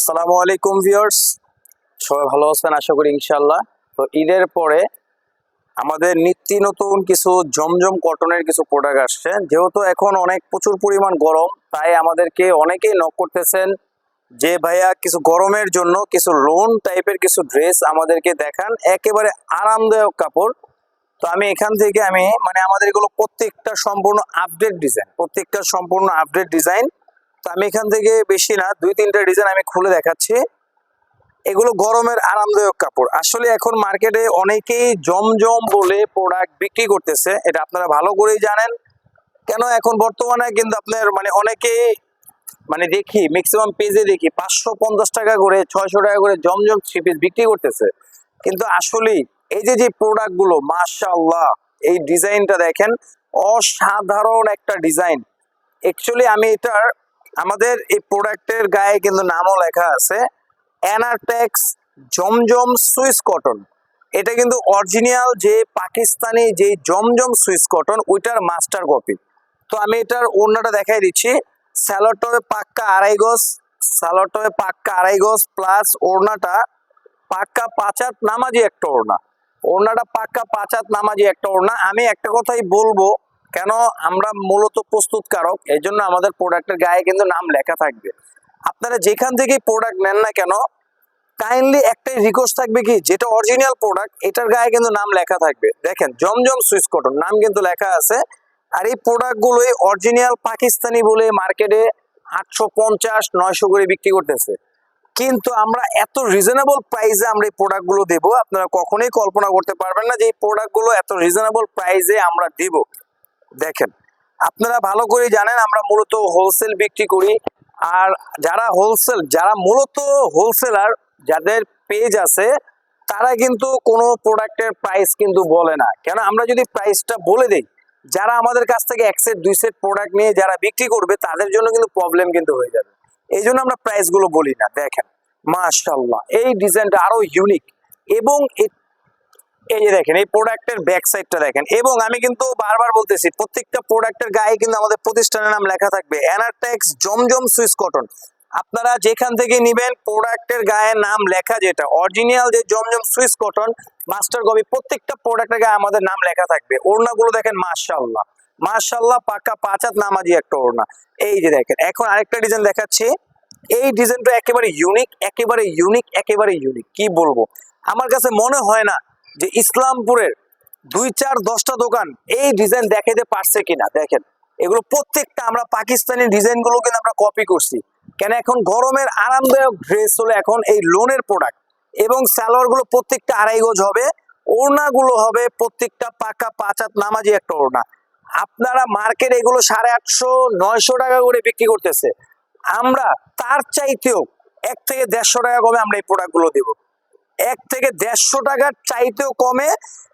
আসসালামু আলাইকুম ভিউয়ার্স। সবাই ভালো আছেন? আশা করি ইনশাল্লাহ তো ঈদের পরে আমাদের নিত্য নতুন কিছু জমজম কটনের কিছু প্রোডাক্ট আসছে। যেহেতু এখন অনেক প্রচুর পরিমাণ গরম, তাই আমাদেরকে অনেকেই নক করতেছেন যে, ভাইয়া, কিছু গরমের জন্য কিছু লোন টাইপের কিছু ড্রেস আমাদেরকে দেখান। একেবারে আরামদায়ক কাপড়। তো আমি এখান থেকে আমি মানে আমাদের এগুলো প্রত্যেকটা সম্পূর্ণ আপডেট ডিজাইন প্রত্যেকটা সম্পূর্ণ আপডেট ডিজাইন তো আমি এখান থেকে বেশি না, দুই, তিনটা ডিজাইন আমি খুলে দেখাচ্ছি। এগুলো গরমের আরামদায়ক কাপড়। আসলে এখন মার্কেটে অনেকেই জমজম বলে প্রোডাক্ট বিক্রি করতেছে, এটা আপনারা ভালো করেই জানেন। কেন এখন বর্তমানে কিন্তু আপনার মানে অনেকেই মানে দেখি ম্যাক্সিমাম পেজে দেখি, পাঁচশো পঞ্চাশ টাকা করে, ছয়শো টাকা করে জমজম থ্রি পিস বিক্রি করতেছে। কিন্তু আসলেই এই যে যে প্রোডাক্টগুলো মাশাআল্লাহ, এই ডিজাইনটা দেখেন, অসাধারণ একটা ডিজাইন অ্যাকচুয়ালি আমি এটার আমাদের এই প্রোডাক্টের গায়ে কিন্তু নামও লেখা আছে অ্যানাটেক্স জমজম সুইস কটন এটা কিন্তু অরিজিনাল যে পাকিস্তানি যে জমজম সুইস কটন ওইটার মাস্টার কপি তো আমি এটার ওড়নাটা দেখাই দিচ্ছি। স্যালোটবে পাক্কা আড়াই গজ স্যালোটবে পাক্কা আড়াই গজ প্লাস ওড়নাটা পাক্কা পাঁচাত নামাজি একটা ওড়না। ওড়নাটা পাক্কা পাঁচাত নামাজি একটা ওড়না। আমি একটা কথাই বলব কেন আমরা মূলত প্রস্তুতকারক? এই জন্য আমাদের প্রোডাক্টের গায়ে কিন্তু নাম লেখা থাকবে। আপনারা যেখান থেকে প্রোডাক্ট নেন না কেন কাইন্ডলি একটাই রিকোয়েস্ট থাকবে কি, যেটা অরিজিনাল প্রোডাক্ট এটার গায়ে কিন্তু নাম লেখা থাকবে। দেখেন, জমজম সুইচ কটন, নাম কিন্তু লেখা আছে। আর এই প্রোডাক্টগুলোই অরিজিনাল পাকিস্তানি বলে মার্কেটে আটশো পঞ্চাশ, নয়শো করে বিক্রি করতেছে। কিন্তু আমরা এত রিজনেবল প্রাইসে আমরা এই প্রোডাক্টগুলো দেবো, আপনারা কখনোই কল্পনা করতে পারবেন না যে এই প্রোডাক্টগুলো এত রিজনেবল প্রাইসে আমরা দিব। দেখেন, আপনারা ভালো করে জানেন আমরা মূলত হোলসেল বিক্রি করি। আর যারা হোলসেল যারা মূলত হোলসেলার যাদের পেজ আছে, তারা কিন্তু কোনো প্রোডাক্টের প্রাইস কিন্তু বলে না। কেন আমরা যদি প্রাইসটা বলে দিই, যারা আমাদের কাছ থেকে এক সেট দুই সেট প্রোডাক্ট নিয়ে যারা বিক্রি করবে, তাদের জন্য কিন্তু প্রবলেম কিন্তু হয়ে যাবে। এই জন্য আমরা প্রাইসগুলো বলি না, দেখেন মাশাল্লাহ এই ডিজাইনটা আরও ইউনিক এবং এ- এই যে দেখেন, এই প্রোডাক্টের ব্যাক সাইডটা দেখেন, এবং আমি কিন্তু বারবার বলতেছি, প্রত্যেকটা প্রোডাক্টের গায়ে কিন্তু আমাদের প্রতিষ্ঠানের নাম লেখা থাকবে অ্যানারটেক্স জমজম সুইস কটন আপনারা যেখান থেকে নিবেন প্রোডাক্টের গায়ে নাম লেখা যেটা অরিজিনাল যে Zamzam Swiss cotton master copy প্রত্যেকটা প্রোডাক্টের গায়ে আমাদের নাম লেখা থাকবে। ওড়নাগুলো দেখেন, মাশাআল্লাহ মাশাআল্লাহ, পাকা পাঁচাত নামাজি একটা ওড়না। এই যে দেখেন, এখন আরেকটা ডিজাইন দেখাচ্ছি। এই ডিজাইনটা একেবারে ইউনিক একেবারে ইউনিক একেবারে ইউনিক কি বলব? আমার কাছে মনে হয় না যে ইসলামপুরের দুই চার দশটা দোকান, এই ডিজাইন দেখাইতে পারছে কিনা? দেখেন, এগুলো প্রত্যেকটা আমরা পাকিস্তানি ডিজাইনগুলো কিন্তু আমরা কপি করছি। কেন এখন গরমের আরামদায়ক ড্রেস হলো এখন এই লোনের প্রোডাক্ট এবং সালোয়ারগুলো প্রত্যেকটা আড়াই গজ হবে, ওড়নাগুলো হবে প্রত্যেকটা পাকা পাঁচাত নামাজি একটা ওড়না। আপনারা মার্কেট এগুলো সাড়ে আটশো, নয়শো টাকা করে বিক্রি করতেছে। আমরা তার চাইতেও এক থেকে দেড়শো টাকা কমে আমরা এই প্রোডাক্টগুলো দেবো। এক থেকে দেড়শো টাকার চাইতেও কমে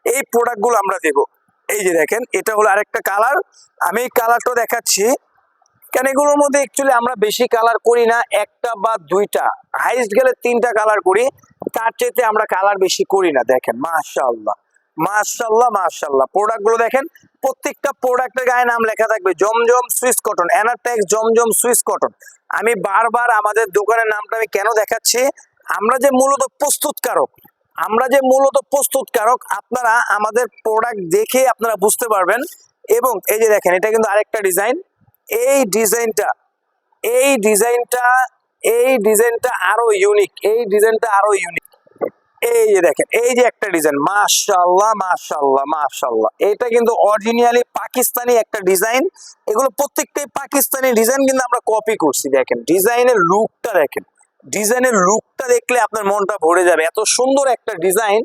এই প্রোডাক্টগুলো আমরা দেব। এই যে দেখেন, এটা হলো আরেকটা কালার আমি এই কালারটা দেখাচ্ছি। কেন এগুলোর মধ্যে অ্যাকচুয়ালি আমরা বেশি কালার করি না? একটা বা দুইটা। হাইস্ট গেলে তিনটা কালার করি। তার চাইতে আমরা কালার বেশি করি না। দেখেন, মাশাআল্লাহ। মাশাআল্লাহ মাশাআল্লাহ। প্রোডাক্টগুলো দেখেন, প্রত্যেকটা প্রোডাক্টের গায়ে নাম লেখা থাকবে, Zamzam Swiss cotton Anatex Zamzam Swiss cotton আমি বারবার আমাদের দোকানের নামটা আমি কেন দেখাচ্ছি? আমরা যে মূলত প্রস্তুতকারক, আমরা যে মূলত প্রস্তুতকারক, আপনারা আমাদের প্রোডাক্ট দেখে আপনারা বুঝতে পারবেন। এবং এই যে দেখেন, এটা কিন্তু আরেকটা ডিজাইন এই ডিজাইনটা এই ডিজাইনটা এই ডিজাইনটা আরও ইউনিক এই ডিজাইনটা আরও ইউনিক এই যে দেখেন, এই যে একটা ডিজাইন মাশাআল্লাহ মাশাআল্লাহ মাশাআল্লাহ। এটা কিন্তু অরিজিনালি পাকিস্তানি একটা ডিজাইন এগুলো প্রত্যেকটাই পাকিস্তানি ডিজাইন কিন্তু আমরা কপি করছি, দেখেন। ডিজাইনের লুকটা দেখেন। ডিজাইনের লুকটা দেখলে আপনার মনটা ভরে যাবে। এত সুন্দর একটা ডিজাইন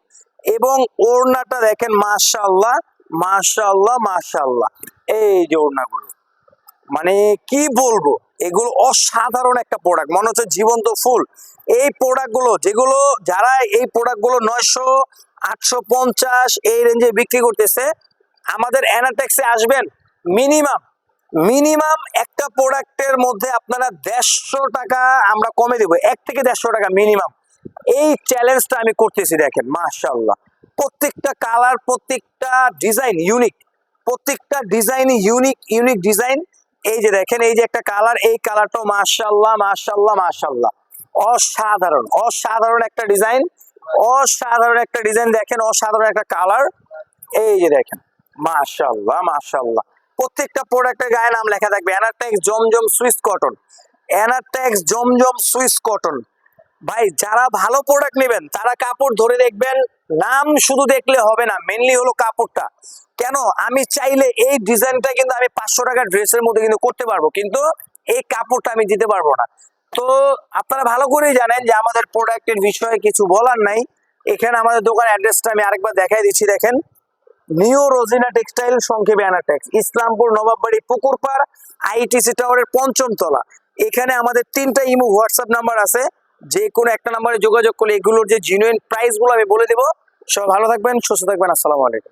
এবং ওড়নাটা দেখেন, মাশাআল্লাহ মাশাআল্লাহ মাশাআল্লাহ। এই যে ওড়নাগুলো মানে কি বলব, এগুলো অসাধারণ একটা প্রোডাক্ট মনে হচ্ছে জীবন্ত ফুল। এই প্রোডাক্টগুলো যেগুলো যারা এই প্রোডাক্টগুলো নয়শো, আটশো পঞ্চাশ এই রেঞ্জে বিক্রি করতেছে, আমাদের অ্যানাটেক্সে আসবেন মিনিমাম মিনিমাম একটা প্রোডাক্টের মধ্যে আপনারা দেড়শো টাকা আমরা কমে দেবো, এক থেকে দেড়শো টাকা মিনিমাম। এই চ্যালেঞ্জটা আমি করতেছি দেখেন মাশাল্লাহ প্রত্যেকটা কালার, প্রত্যেকটা ডিজাইন ইউনিক প্রত্যেকটা ডিজাইন ইউনিক ইউনিক ডিজাইন এই যে দেখেন, এই যে একটা কালার, এই কালারটাও মাশাল্লাহ মাশাল্লাহ মাশাল্লাহ অসাধারণ অসাধারণ একটা ডিজাইন অসাধারণ একটা ডিজাইন দেখেন, অসাধারণ একটা কালার। এই যে দেখেন মাশাল্লাহ মাশাল্লাহ প্রত্যেকটা প্রোডাক্টের গায়ে নাম লেখা থাকবে। Anartex Zamzam Swiss cotton Anartex Zamzam Swiss cotton ভাই, যারা ভালো প্রোডাক্ট নেবেন, তারা কাপড় ধরে দেখবেন, নাম শুধু দেখলে হবে না মেনলি হলো কাপড়টা। কেন? আমি চাইলে এই ডিজাইনটা কিন্তু আমি পাঁচশো টাকার ড্রেসের মধ্যে কিন্তু করতে পারব, কিন্তু এই কাপড়টা আমি দিতে পারব না। তো, আপনারা ভালো করেই জানেন যে আমাদের প্রোডাক্টের বিষয়ে কিছু বলার নাই। এখানে আমাদের দোকান অ্যাড্রেসটা আমি আরেকবার দেখাই দিচ্ছি, দেখেন। নিউ রোজিনা টেক্সটাইল সংক্ষেপে অ্যানাটেক্স ইসলামপুর নবাববাড়ি পুকুরপাড় আইটিসি টাওয়ারের পঞ্চম তলা। এখানে আমাদের তিনটা ইমু হোয়াটসঅ্যাপ নাম্বার আছে। যে কোনো একটা নাম্বারে যোগাযোগ করলে এগুলোর যে জিনুইন প্রাইসগুলো আমি বলে দেবো। সব ভালো থাকবেন, সুস্থ থাকবেন, আসসালামু আলাইকুম।